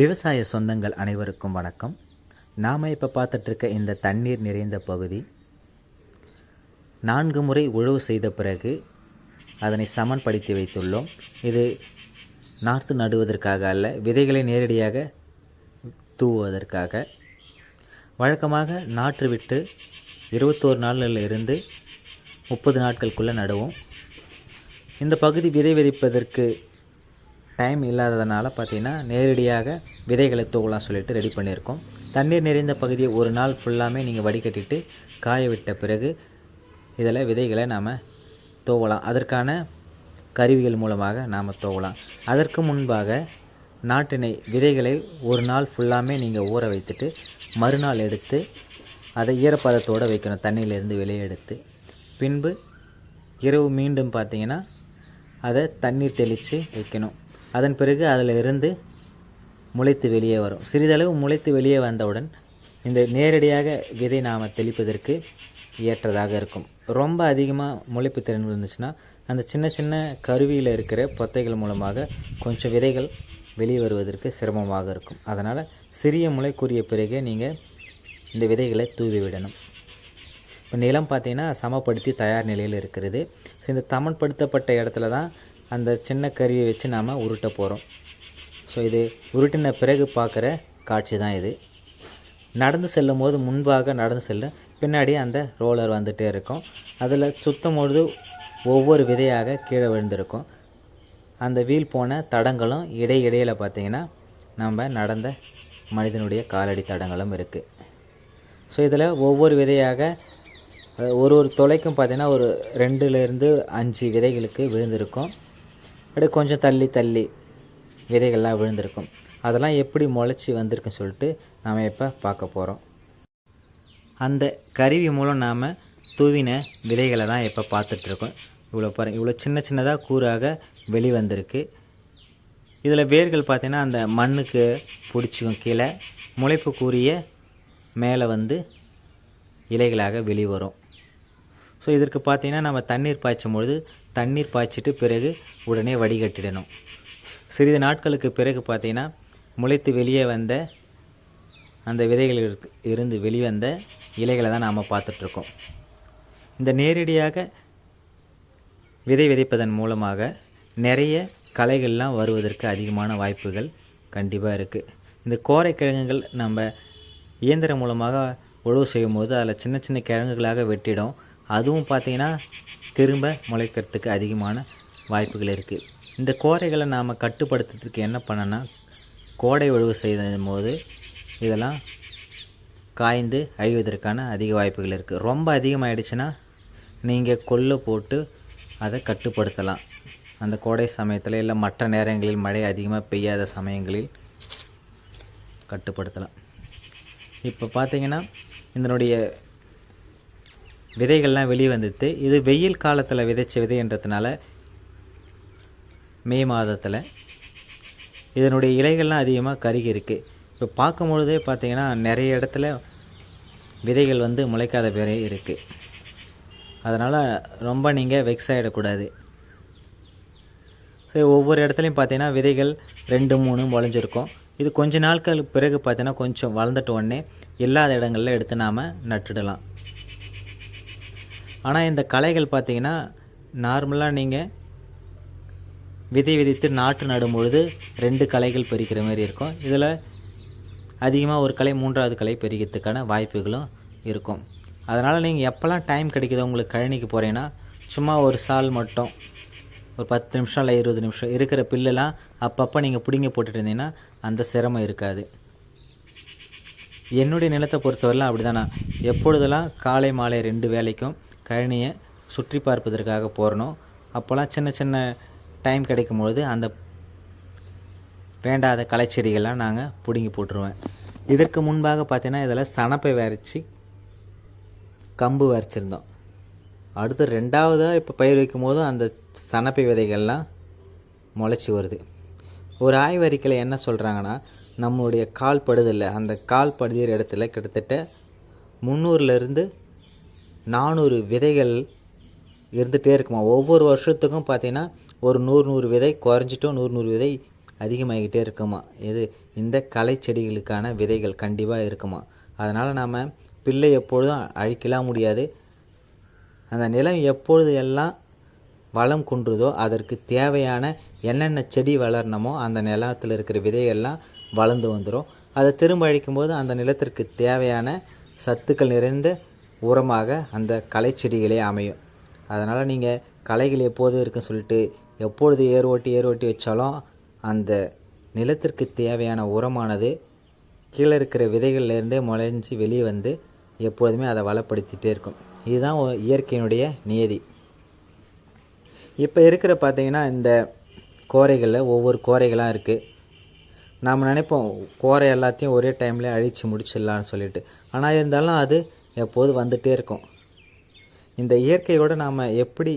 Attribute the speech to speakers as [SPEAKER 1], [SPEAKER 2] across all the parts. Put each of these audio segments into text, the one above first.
[SPEAKER 1] விவசாய சொந்தங்கள் அனைவருக்கும் வணக்கம். நாம் இப்போ பார்த்துட்ருக்க இந்த தண்ணீர் நிறைந்த பகுதி நான்கு முறை உழவு செய்த பிறகு அதனை சமன்படுத்தி வைத்துள்ளோம். இது நாற்று நடுவதற்காக அல்ல விதைகளை நேரடியாக தூவுவதற்காக. வழக்கமாக நாற்று விட்டு இருபத்தோரு நாளில் இருந்து முப்பது நாட்களுக்குள்ளே நடுவோம். இந்த பகுதி விதை விதைப்பதற்கு டைம் இல்லாததுனால பார்த்தீங்கன்னா நேரடியாக விதைகளை தூவலாம் சொல்லிட்டு ரெடி பண்ணியிருக்கோம். தண்ணீர் நிறைந்த பகுதியை ஒரு நாள் ஃபுல்லாமே நீங்கள் வடிகட்டிட்டு காய விட்ட பிறகு இதில் விதைகளை நாம் தூவலாம் அதற்கான கருவிகள் மூலமாக நாம் தூவலாம் அதற்கு முன்பாக நாட்டினை விதைகளை ஒரு நாள் ஃபுல்லாமே நீங்கள் ஊற வைத்துட்டு மறுநாள் எடுத்து அதை ஈரப்பதத்தோடு வைக்கணும். தண்ணியிலேருந்து வெளியே எடுத்து. பின்பு இரவு மீண்டும் பார்த்தீங்கன்னா அதை தண்ணீர் தெளித்து வைக்கணும். அதன் பிறகு அதில் இருந்து முளைத்து வெளியே வரும். சிறிதளவு முளைத்து வெளியே வந்தவுடன் இந்த நேரடியாக விதை நாம் தெளிப்பதற்கு ஏற்றதாக இருக்கும். ரொம்ப அதிகமாக முளைப்பு திறன் இருந்துச்சுன்னா அந்த சின்ன சின்ன கருவியில் இருக்கிற பொத்தைகள் மூலமாக கொஞ்சம் விதைகள் வெளியே வருவதற்கு சிரமமாக இருக்கும். அதனால் சிறிய முளைக்குரிய பிறகு நீங்கள் இந்த விதைகளை தூவி விடணும். இப்போ நிலம் பார்த்தீங்கன்னா சமப்படுத்தி தயார் நிலையில் இருக்கிறது. ஸோ இந்த தமன்படுத்தப்பட்ட இடத்துல தான் அந்த சின்ன கருவியை வச்சு நாம் உருட்ட போகிறோம் ஸோ இது உருட்டின பிறகு பார்க்குற காட்சி தான் இது. நடந்து செல்லும் போது முன்பாக நடந்து செல்ல பின்னாடி அந்த ரோலர் வந்துகிட்டே இருக்கும். அதில் சுத்தம் பொழுது ஒவ்வொரு விதையாக கீழே விழுந்திருக்கும். அந்த வீல் போன தடங்களும் இடை இடையில் பார்த்தீங்கன்னா நம்ம நடந்த மனிதனுடைய காலடி தடங்களும் இருக்குது ஸோ இதில் ஒவ்வொரு விதையாக ஒரு ஒரு தொலைக்கும் பார்த்திங்கன்னா ஒரு ரெண்டுலேருந்து அஞ்சு விதைகளுக்கு விழுந்திருக்கும். அப்படியே கொஞ்சம் தள்ளி தள்ளி விதைகள்லாம் விழுந்திருக்கும். அதெல்லாம் எப்படி முளைச்சி வந்திருக்குன்னு சொல்லிட்டு நாம் இப்போ பார்க்க போகிறோம் அந்த கருவி மூலம் நாம் தூவின விதைகளை தான் இப்போ பார்த்துட்ருக்கோம் இவ்வளோ பாருங்கள் இவ்வளோ சின்ன சின்னதாக கூறாக வெளிவந்திருக்கு. இதில் வேர்கள் பார்த்திங்கன்னா அந்த மண்ணுக்கு பிடிச்சிக்கும் கீழே முளைப்பு கூறிய மேலே வந்து இலைகளாக வெளிவரும். ஸோ இதற்கு பார்த்தீங்கன்னா நம்ம தண்ணீர் பாய்ச்சும் பொழுது தண்ணீர் பாய்ச்சிட்டு பிறகு உடனே வடிகட்டிடணும். சிறிது நாட்களுக்கு பிறகு பார்த்தீங்கன்னா முளைத்து வெளியே வந்த அந்த விதைகளில் இருந்து வெளிவந்த இலைகளை தான் நாம் பார்த்துட்ருக்கோம். இந்த நேரடியாக விதை விதைப்பதன் மூலமாக நிறைய களைகள்லாம் வருவதற்கு அதிகமான வாய்ப்புகள் கண்டிப்பாக இருக்குது இந்த கோரை கிழங்குகள் நம்ம இயந்திரம் மூலமாக உழவு செய்யும் போது அதில் சின்ன சின்ன கிழங்குகளாக வெட்டிடும். அதுவும் பார்த்திங்கன்னா திரும்ப முளைக்கிறதுக்கு அதிகமான வாய்ப்புகள் இருக்குது இந்த கோடைகளை நாம் கட்டுப்படுத்துறதுக்கு என்ன பண்ணனா கோடை உழவு செய்யும் போது இதெல்லாம் காய்ந்து அழிவதற்கான அதிக வாய்ப்புகள் இருக்குது ரொம்ப அதிகமாகிடுச்சுன்னா நீங்கள் கொள்ளு போட்டு அதை கட்டுப்படுத்தலாம். அந்த கோடை சமயத்தில் இல்லை மற்ற நேரங்களில் மழை அதிகமாக பெய்யாத சமயங்களில் கட்டுப்படுத்தலாம். இப்போ பார்த்திங்கன்னா இதனுடைய விதைகள்லாம் வெளியே வந்துட்டு இது வெயில் காலத்தில் விதைச்ச விதைன்றதுனால மே மாதத்தில் இதனுடைய இலைகள்லாம் அதிகமாக கருகி இருக்குது இப்போ பார்க்கும் பொழுதே நிறைய இடத்துல விதைகள் வந்து முளைக்காத பேரே இருக்குது அதனால் ரொம்ப நீங்கள் வெக்ஸ் ஆகிடக்கூடாது ஸோ ஒவ்வொரு இடத்துலையும் பார்த்தீங்கன்னா விதைகள் ரெண்டு மூணு முளைஞ்சிருக்கும். இது கொஞ்ச நாட்களுக்கு பிறகு பார்த்தீங்கன்னா கொஞ்சம் வளர்ந்துட்ட உடனே இல்லாத இடங்களில் எடுத்து நாம் நட்டுடலாம். ஆனால் இந்த களைகள் பார்த்திங்கன்னா நார்மலாக நீங்கள் விதை விதைத்து நாற்று நடும் பொழுது ரெண்டு களைகள் பறிக்கிற மாதிரி இருக்கும். இதில் அதிகமாக ஒரு கலை மூன்றாவது கலை பெருகிறதுக்கான வாய்ப்புகளும் இருக்கும். அதனால் நீங்கள் எப்போல்லாம் டைம் கிடைக்குதோ உங்களுக்கு கழனிக்கு போகிறீங்கன்னா சும்மா ஒரு சால் மட்டும் ஒரு பத்து நிமிஷம் இல்லை இருபது நிமிஷம் இருக்கிற பில்லுலாம் அப்பப்போ நீங்கள் பிடுங்கி போட்டுட்டு இருந்தீங்கன்னா அந்த சிரமம் இருக்காது. என்னுடைய நிலத்தை பொறுத்தவரைலாம் அப்படி தான் எப்பொழுதெல்லாம் காலை மாலை ரெண்டு வேலைக்கும் கழனியை சுற்றி பார்ப்பதற்காக போகிறனோ அப்போல்லாம் சின்ன சின்ன டைம் கிடைக்கும் பொழுது அந்த வேண்டாத களைச்செடிகள்லாம் நாங்கள் பிடுங்கி போட்டுருவேன் இதற்கு முன்பாக பார்த்தீங்கன்னா இதில் சணப்பை வரைச்சி கம்பு வரைச்சிருந்தோம். அடுத்து ரெண்டாவதாக இப்போ பயிர் வைக்கும் போதும் அந்த சணப்பை விதைகள்லாம் முளைச்சி வருது. ஒரு ஆய்வறிக்கையில் என்ன சொல்கிறாங்கன்னா நம்மளுடைய கால் படுதில்லை அந்த கால் படுதிற இடத்துல கிட்டத்தட்ட முந்நூறுலேருந்து நானூறு விதைகள் இருந்துகிட்டே இருக்குமா? ஒவ்வொரு வருஷத்துக்கும் பார்த்தீங்கன்னா ஒரு நூறு நூறு விதை குறைஞ்சிட்டோம் நூறு நூறு விதை அதிகமாகிக்கிட்டே இருக்குமா? இது இந்த கலை செடிகளுக்கான விதைகள் கண்டிப்பாக இருக்குமா? அதனால் நாம் பிள்ளை எப்பொழுதும் அழிக்கலாம் முடியாது. அந்த நிலம் எப்பொழுது எல்லாம் வளம் குன்றுதோ அதற்கு தேவையான என்னென்ன செடி வளரணுமோ அந்த நிலத்தில் இருக்கிற விதைகள்லாம் வளர்ந்து வந்துடும் அதை திரும்ப அழிக்கும்போது அந்த நிலத்திற்கு தேவையான சத்துக்கள் நிறைந்த உரமாக அந்த களை செடிகளே அமையும். அதனால் நீங்கள் களைகள் எப்போது இருக்குன்னு சொல்லிட்டு எப்பொழுது ஏர் ஓட்டி ஏர் ஓட்டி வச்சாலும் அந்த நிலத்திற்கு தேவையான உரமானது கீழே இருக்கிற விதைகள்லேருந்தே முளைஞ்சி வெளியே வந்து எப்பொழுதுமே அதை வளப்படுத்திகிட்டே இருக்கும். இதுதான் இயற்கையினுடைய நியதி. இப்போ இருக்கிற பார்த்திங்கன்னா இந்த கோரைகளில் ஒவ்வொரு கோரைகளாக இருக்குது நாம் நினைப்போம் கோரை எல்லாத்தையும் ஒரே டைமில் அழித்து முடிச்சிடலான்னு சொல்லிட்டு. ஆனால் இருந்தாலும் அது எப்போது வந்துகிட்டே இருக்கும். இந்த இயற்கையோடு நாம் எப்படி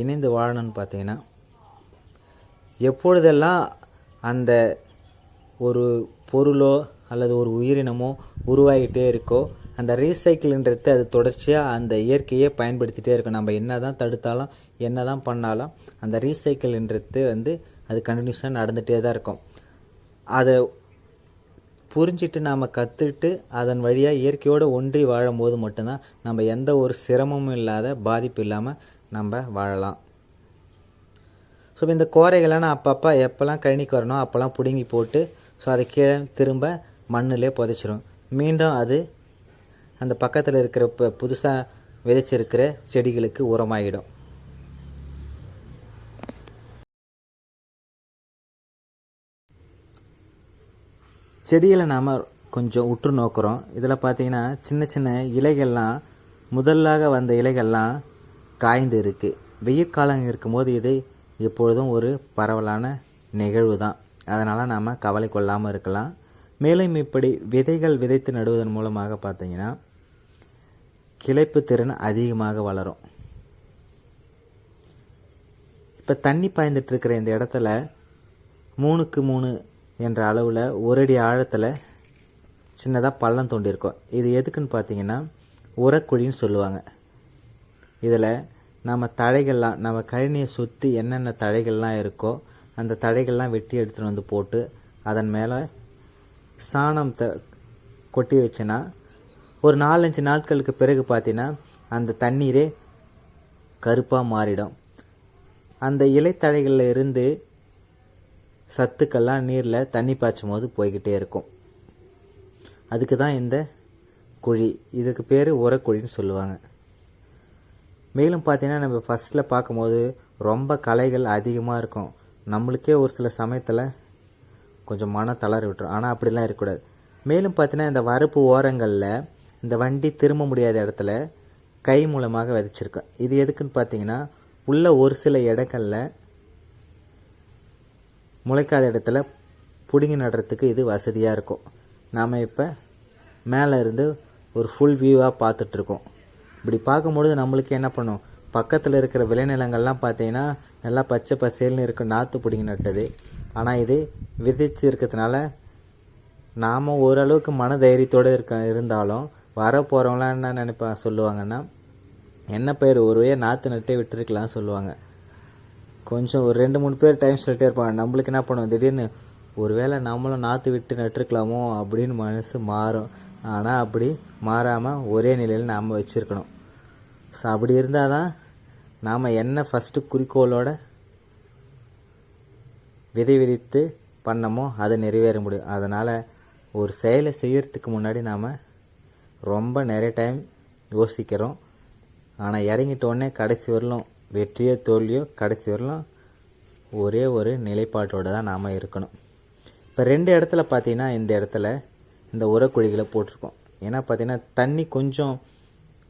[SPEAKER 1] இணைந்து வாழணும்னு பார்த்தீங்கன்னா எப்பொழுதெல்லாம் அந்த ஒரு பொருளோ அல்லது ஒரு உயிரினமோ உருவாகிட்டே இருக்கோ அந்த ரீசைக்கிள்ன்றது அது தொடர்ச்சியாக அந்த இயற்கையை பயன்படுத்திகிட்டே இருக்கும். நம்ம என்ன தான் தடுத்தாலும் என்ன தான் பண்ணாலும் அந்த ரீசைக்கிள்ன்றது வந்து அது கண்டினியூஸாக நடந்துகிட்டே தான் இருக்கும். அதை புரிஞ்சிட்டு நாம் கற்றுட்டு அதன் வழியாக இயற்கையோடு ஒன்றி வாழும்போது மட்டும்தான் நம்ம எந்த ஒரு சிரமமும் இல்லாத பாதிப்பு இல்லாமல் நம்ம வாழலாம். ஸோ இந்த கோரைகளை நான் அப்பப்போ எப்போல்லாம் கழனிக்கு வரணும் அப்போல்லாம் பிடுங்கி போட்டு ஸோ அதை கீழே திரும்ப மண்ணிலே புதைச்சிரும். மீண்டும் அது அந்த பக்கத்தில் இருக்கிற இப்போ புதுசாக விதைச்சிருக்கிற செடிகளுக்கு உரமாகிடும் செடிகளை நாம் கொஞ்சம் உற்று நோக்குறோம். இதில் பார்த்தீங்கன்னா சின்ன சின்ன இலைகள்லாம் முதலாக வந்த இலைகள்லாம் காய்ந்து இருக்குது வெயில் காலம் இருக்கும்போது இது எப்பொழுதும் ஒரு பரவலான நிகழ்வு தான். அதனால் நாம் கவலை கொள்ளாமல் இருக்கலாம். மேலும் இப்படி விதைகள் விதைத்து நடுவதன் மூலமாக பார்த்தீங்கன்னா கிளைப்பு திறன் அதிகமாக வளரும். இப்போ தண்ணி பாய்ந்துட்டு இருக்கிற இந்த இடத்துல மூணுக்கு மூணு என்ற அளவில் ஒரு அடி ஆழத்தில் சின்னதாக பள்ளம் தோண்டியிருக்கோம். இது எதுக்குன்னு பார்த்தீங்கன்னா உரக்குழின்னு சொல்லுவாங்க. இதில் நம்ம தழைகள்லாம் நம்ம கழனியை சுற்றி என்னென்ன தழைகள்லாம் இருக்கோ அந்த தழைகள்லாம் வெட்டி எடுத்துகிட்டு வந்து போட்டு அதன் மேலே சாணம் த கொட்டி வச்சேன்னா ஒரு நாலஞ்சு நாட்களுக்கு பிறகு பார்த்தீங்கன்னா அந்த தண்ணீரே கருப்பாக மாறிடும். அந்த இலைத்தழைகளில் இருந்து சத்துக்கள்லாம் நீரில் தண்ணி பாய்ச்சும் போது போய்கிட்டே இருக்கும். அதுக்கு தான் இந்த குழி. இதுக்கு பேர் உரக்குழின்னு சொல்லுவாங்க. மேலும் பார்த்தீங்கன்னா நம்ம ஃபஸ்ட்டில் பார்க்கும்போது ரொம்ப களைகள் அதிகமாக இருக்கும். நம்மளுக்கே ஒரு சில சமயத்தில் கொஞ்சம் மன தளர விட்டுரும். ஆனால் அப்படிலாம் இருக்கக்கூடாது. மேலும் பார்த்தீங்கன்னா இந்த வரப்பு ஓரங்களில் இந்த வண்டி திரும்ப முடியாத இடத்துல கை மூலமாக விதைச்சிருக்கோம். இது எதுக்குன்னு பார்த்தீங்கன்னா உள்ள ஒரு சில இடங்களில் முளைக்காத இடத்துல பிடுங்கி நடுறதுக்கு இது வசதியாக இருக்கும். நாம் இப்போ மேலே இருந்து ஒரு ஃபுல் வியூவாக பார்த்துட்ருக்கோம் இப்படி பார்க்கும்பொழுது நம்மளுக்கு என்ன பண்ணும்? பக்கத்தில் இருக்கிற விளைநிலங்கள்லாம் பார்த்தீங்கன்னா நல்லா பச்சை பசேல்னு இருக்கும் நாற்று பிடுங்கி நட்டது. ஆனால் இது விதைச்சு இருக்கிறதுனால நாம் ஓரளவுக்கு மன தைரியத்தோடு இருக்க இருந்தாலும் வர போகிறவங்களாம் என்ன நினைப்பா சொல்லுவாங்கன்னா என்ன பயிர் ஒரு வழியாக நாற்று நட்டே விட்டுருக்கலாம் சொல்லுவாங்க. கொஞ்சம் ஒரு ரெண்டு மூணு பேர் டைம் சொல்லிட்டே இருப்பாங்க நம்மளுக்கு என்ன பண்ணுவோம் திடீர்னு ஒருவேளை நம்மளும் நாற்று விட்டு நட்டுருக்கலாமோ அப்படின்னு மனசு மாறும். ஆனால் அப்படி மாறாமல் ஒரே நிலையில் நாம் வச்சுருக்கணும். ஸோ அப்படி இருந்தால் தான் நாம் என்ன ஃபஸ்ட்டு குறிக்கோளோட விதை விதித்து பண்ணமோ அதை நிறைவேற முடியும். அதனால் ஒரு செயலை செய்கிறதுக்கு முன்னாடி நாம் ரொம்ப நிறைய டைம் யோசிக்கிறோம். ஆனால் இறங்கிட்ட உடனே கடைசி வரலும் வெற்றியோ தோல்வியோ கடைசி வரலாம். ஒரே ஒரு நிலைப்பாட்டோடு தான் நாம் இருக்கணும். இப்போ ரெண்டு இடத்துல பார்த்தீங்கன்னா இந்த இடத்துல இந்த உரக்குழிகளை போட்டிருக்கோம். ஏன்னா பார்த்தீங்கன்னா தண்ணி கொஞ்சம்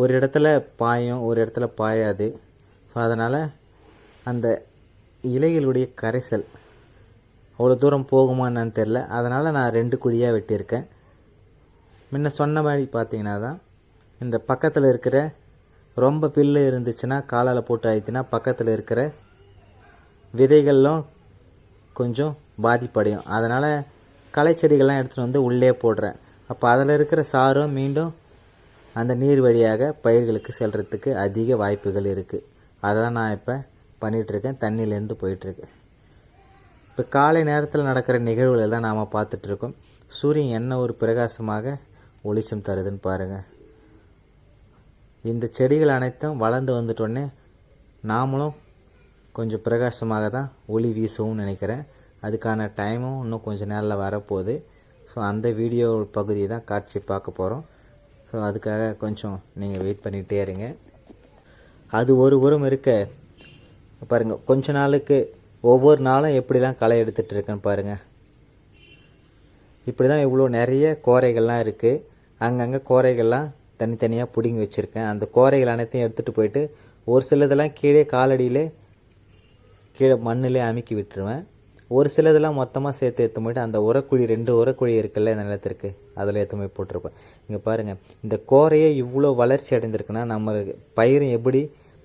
[SPEAKER 1] ஒரு இடத்துல பாயும் ஒரு இடத்துல பாயாது. ஸோ அதனால் அந்த இலைகளுடைய கரைசல் அவ்வளோ தூரம் போகுமா என்னன்னு தெரில அதனால் நான் ரெண்டு குழியாக வெட்டியிருக்கேன். முன்ன சொன்ன மாதிரி பார்த்தீங்கன்னா தான் இந்த பக்கத்தில் இருக்கிற ரொம்ப பில்லு இருந்துச்சுன்னா காலால் போட்டு ஆயிடுச்சுன்னா பக்கத்தில் இருக்கிற விதைகளும் கொஞ்சம் பாதிப்படையும். அதனால் களை செடிகள்லாம் எடுத்துகிட்டு வந்து உள்ளே போடுறேன். அப்போ அதில் இருக்கிற சாரும் மீண்டும் அந்த நீர் வழியாக பயிர்களுக்கு செல்கிறதுக்கு அதிக வாய்ப்புகள் இருக்குது அதை தான் நான் இப்போ பண்ணிகிட்ருக்கேன் தண்ணியிலேருந்து போயிட்டுருக்கு. இப்போ காலை நேரத்தில் நடக்கிற நிகழ்வுகளை தான் நாம் பார்த்துட்ருக்கோம் சூரியன் என்ன ஒரு பிரகாசமாக ஒளிச்சம் தருதுன்னு பாருங்கள் இந்த செடிகள் அனைத்தும் வளர்ந்து வந்துட்டோடனே நாமளும் கொஞ்சம் பிரகாசமாக தான் ஒளி வீசுவோம்னு நினைக்கிறேன். அதுக்கான டைமும் இன்னும் கொஞ்சம் நேரில் வரப்போகுது. ஸோ அந்த வீடியோ பகுதி தான் காட்சி பார்க்க போகிறோம் ஸோ அதுக்காக கொஞ்சம் நீங்கள் வெயிட் பண்ணிகிட்டே இருங்க. அது ஒரு உரம் இருக்க. பாருங்கள் கொஞ்ச நாளுக்கு ஒவ்வொரு நாளும் எப்படிலாம் களை எடுத்துகிட்டு இருக்குன்னு பாருங்கள் இப்படி தான் இவ்வளோ நிறைய கோரைகள்லாம் இருக்குது அங்கங்கே கோரைகள்லாம் தனித்தனியாக பிடுங்கி வச்சுருக்கேன். அந்த கோரைகள் அனைத்தையும் எடுத்துகிட்டு போயிட்டு ஒரு சிலதெல்லாம் கீழே காலடியிலே கீழே மண்ணிலே அமுக்கி விட்டுருவேன். ஒரு சிலதெல்லாம் மொத்தமாக சேர்த்து ஏற்ற போயிட்டு அந்த உரக்குழி ரெண்டு உரக்குழி இருக்குல்ல இந்த நிலத்திற்கு அதில் ஏற்ற போய் போட்டிருப்பேன். இங்கே பாருங்கள் இந்த கோரையே இவ்வளோ வளர்ச்சி அடைந்திருக்குன்னா நம்ம பயிரும் எப்படி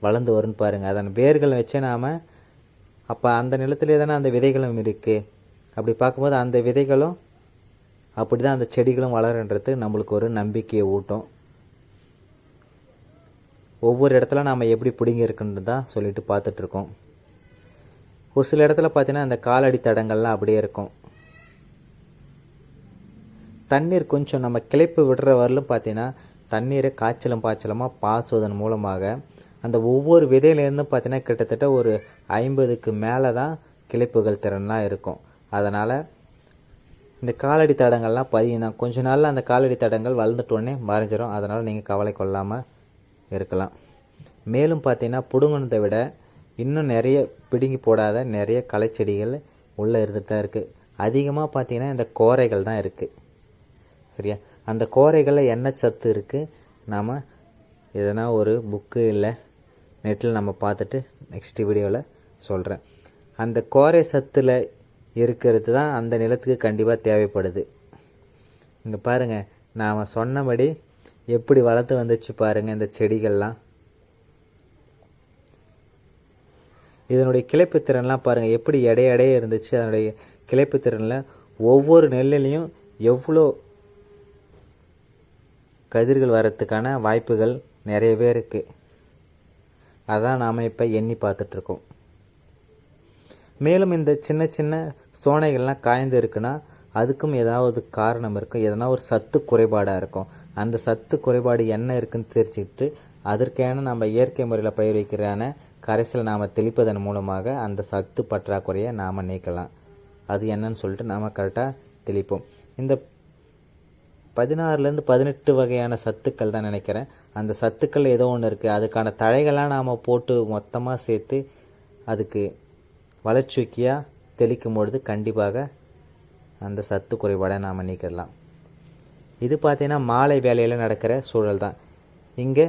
[SPEAKER 1] வளர்ந்து வரும்னு பாருங்கள் அதன் வேர்களை வச்சே நாம் அப்போ அந்த நிலத்திலே தானே அந்த விதைகளும் இருக்குது அப்படி பார்க்கும்போது அந்த விதைகளும் அப்படி தான் அந்த செடிகளும் வளருன்றது நம்மளுக்கு ஒரு நம்பிக்கையை ஊட்டும். ஒவ்வொரு இடத்துல நாம் எப்படி பிடிங்கி இருக்குன்னு தான் சொல்லிட்டு பார்த்துட்ருக்கோம். ஒரு சில இடத்துல பார்த்தீங்கன்னா அந்த காலடி தடங்கள்லாம் அப்படியே இருக்கும். தண்ணீர் கொஞ்சம் நம்ம கிளைப்பு விடுற வரலும் பார்த்தீங்கன்னா தண்ணீரை காய்ச்சலும் பாய்ச்சலமாக பாசுவதன் மூலமாக அந்த ஒவ்வொரு விதையிலேருந்தும் பார்த்தீங்கன்னா கிட்டத்தட்ட ஒரு ஐம்பதுக்கு மேலே தான் கிளைப்புகள் திறன்லாம் இருக்கும். அதனால் இந்த காலடி தடங்கள்லாம் பதியும் தான் கொஞ்ச நாளில் அந்த காலடி தடங்கள் வளர்ந்துட்டோடனே மறைஞ்சிரும். அதனால் நீங்கள் கவலை கொள்ளாமல் இருக்கலாம். மேலும் பார்த்தீங்கன்னா பிடுங்கினதை விட இன்னும் நிறைய பிடுங்கி போடாத நிறைய களைச்செடிகள் உள்ளே இருந்துட்டு தான் இருக்குது அதிகமாக பார்த்தீங்கன்னா இந்த கோரைகள் தான் இருக்குது சரியா? அந்த கோரைகளில் என்ன சத்து இருக்குது நாம் எதனா ஒரு புக்கு இல்லை நெட்டில் நம்ம பார்த்துட்டு நெக்ஸ்ட் வீடியோவில் சொல்கிறேன் அந்த கோரை சத்தில் இருக்கிறது தான் அந்த நிலத்துக்கு கண்டிப்பாக தேவைப்படுது. இங்கே பாருங்கள் நாம் சொன்னபடி எப்படி வளர்த்து வந்துச்சு பாருங்கள் இந்த செடிகள்லாம். இதனுடைய கிளைப்பு திறன்லாம் பாருங்கள் எப்படி எடை எடையே இருந்துச்சு. அதனுடைய கிளைப்பு திறனில் ஒவ்வொரு நெல்லுலேயும் எவ்வளோ கதிர்கள் வரத்துக்கான வாய்ப்புகள் நிறையவே இருக்குது அதான் நாம் இப்போ எண்ணி பார்த்துட்ருக்கோம். மேலும் இந்த சின்ன சின்ன சோனைகள்லாம் காய்ந்து இருக்குன்னா அதுக்கும் ஏதாவது காரணம் இருக்கும். எதனா ஒரு சத்து குறைபாடாக இருக்கும். அந்த சத்து குறைபாடு என்ன இருக்குன்னு தெரிஞ்சுக்கிட்டு அதற்கான நம்ம இயற்கை முறையில் பயிர் வைக்கிறான கரைசலை நாம் தெளிப்பதன் மூலமாக அந்த சத்து பற்றாக்குறையை நாம் நீக்கலாம். அது என்னன்னு சொல்லிட்டு நாம் கரெக்டாக தெளிப்போம். இந்த பதினாறுலேருந்து பதினெட்டு வகையான சத்துக்கள் தான் நினைக்கிறேன். அந்த சத்துக்கள் ஏதோ ஒன்று இருக்குது அதுக்கான தழைகள்லாம் நாம் போட்டு மொத்தமாக சேர்த்து அதுக்கு வளர்ச்சிக்கியாக தெளிக்கும் பொழுது கண்டிப்பாக அந்த சத்து குறைபாடை நாம் நீக்கிடலாம். இது பார்த்தீங்கன்னா மாலை வேலையில் நடக்கிற சூழல் தான் இங்கே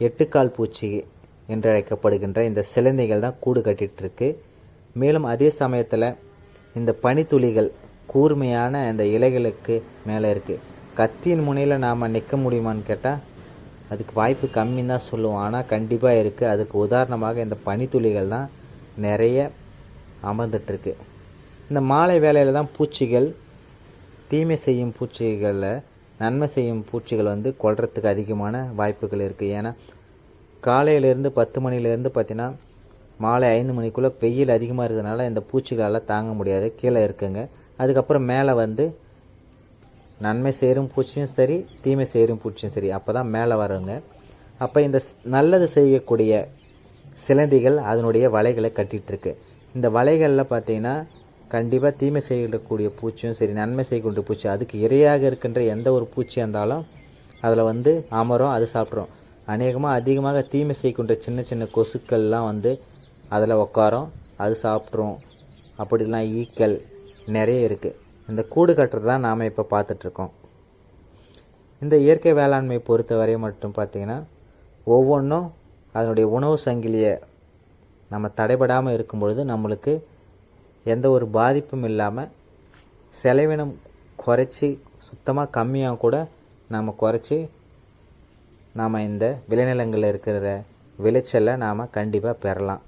[SPEAKER 1] எட்டுக்கால் பூச்சி என்று அழைக்கப்படுகின்ற இந்த சிலந்தைகள் தான் கூடு கட்டிகிட்ருக்கு மேலும் அதே சமயத்தில் இந்த பனித்துளிகள் கூர்மையான இந்த இலைகளுக்கு மேலே இருக்குது கத்தியின் முனையில் நாம் நிற்க முடியுமான்னு கேட்டால் அதுக்கு வாய்ப்பு கம்மின்னு தான் சொல்லுவோம். ஆனால் கண்டிப்பாக இருக்குது அதுக்கு உதாரணமாக இந்த பனித்துளிகள் தான் நிறைய அமர்ந்துட்டுருக்கு. இந்த மாலை வேலையில் தான் பூச்சிகள் தீமை செய்யும் பூச்சிகளில் நன்மை செய்யும் பூச்சிகள் வந்து கொள்றதுக்கு அதிகமான வாய்ப்புகள் இருக்குது ஏன்னா காலையிலேருந்து பத்து மணிலேருந்து பார்த்தீங்கன்னா மாலை ஐந்து மணிக்குள்ளே வெயில் அதிகமாக இருக்கிறதுனால இந்த பூச்சிகளால் தாங்க முடியாது. கீழே இருக்குங்க. அதுக்கப்புறம் மேலே வந்து நன்மை சேரும் பூச்சியும் சரி தீமை சேரும் பூச்சியும் சரி. அப்போ தான் மேலே வருங்க. அப்போ இந்த நல்லது செய்யக்கூடிய சிலந்திகள் அதனுடைய வலைகளை கட்டிகிட்ருக்கு இந்த வலைகளில் பார்த்தீங்கன்னா கண்டிப்பாக தீமை செய்யக்கூடிய பூச்சியும் சரி நன்மை செய்யக்கூடிய பூச்சி அதுக்கு இரையாக இருக்கின்ற எந்த ஒரு பூச்சி இருந்தாலும் அதில் வந்து அமரும் அது சாப்பிட்றோம் அநேகமாக அதிகமாக தீமை செய்யக்கூடிய சின்ன சின்ன கொசுக்கள்லாம் வந்து அதில் உட்காரும் அது சாப்பிட்ரும் அப்படிலாம் ஈக்கள் நிறைய இருக்குது இந்த கூடு கட்டுறது தான் நாம் இப்போ பார்த்துட்ருக்கோம். இந்த இயற்கை வேளாண்மை பொறுத்தவரை மட்டும் பார்த்திங்கன்னா ஒவ்வொன்றும் அதனுடைய உணவு சங்கிலியை நம்ம தடைபடாமல் இருக்கும் பொழுது நம்மளுக்கு எந்த ஒரு பாதிப்பும் இல்லாமல் செலவினம் குறைச்சி சுத்தமாக கம்மியாக கூட நாம் குறைச்சி நாம் இந்த விளைநிலங்களில் இருக்கிற விளைச்சலை நாம் கண்டிப்பாக பெறலாம்.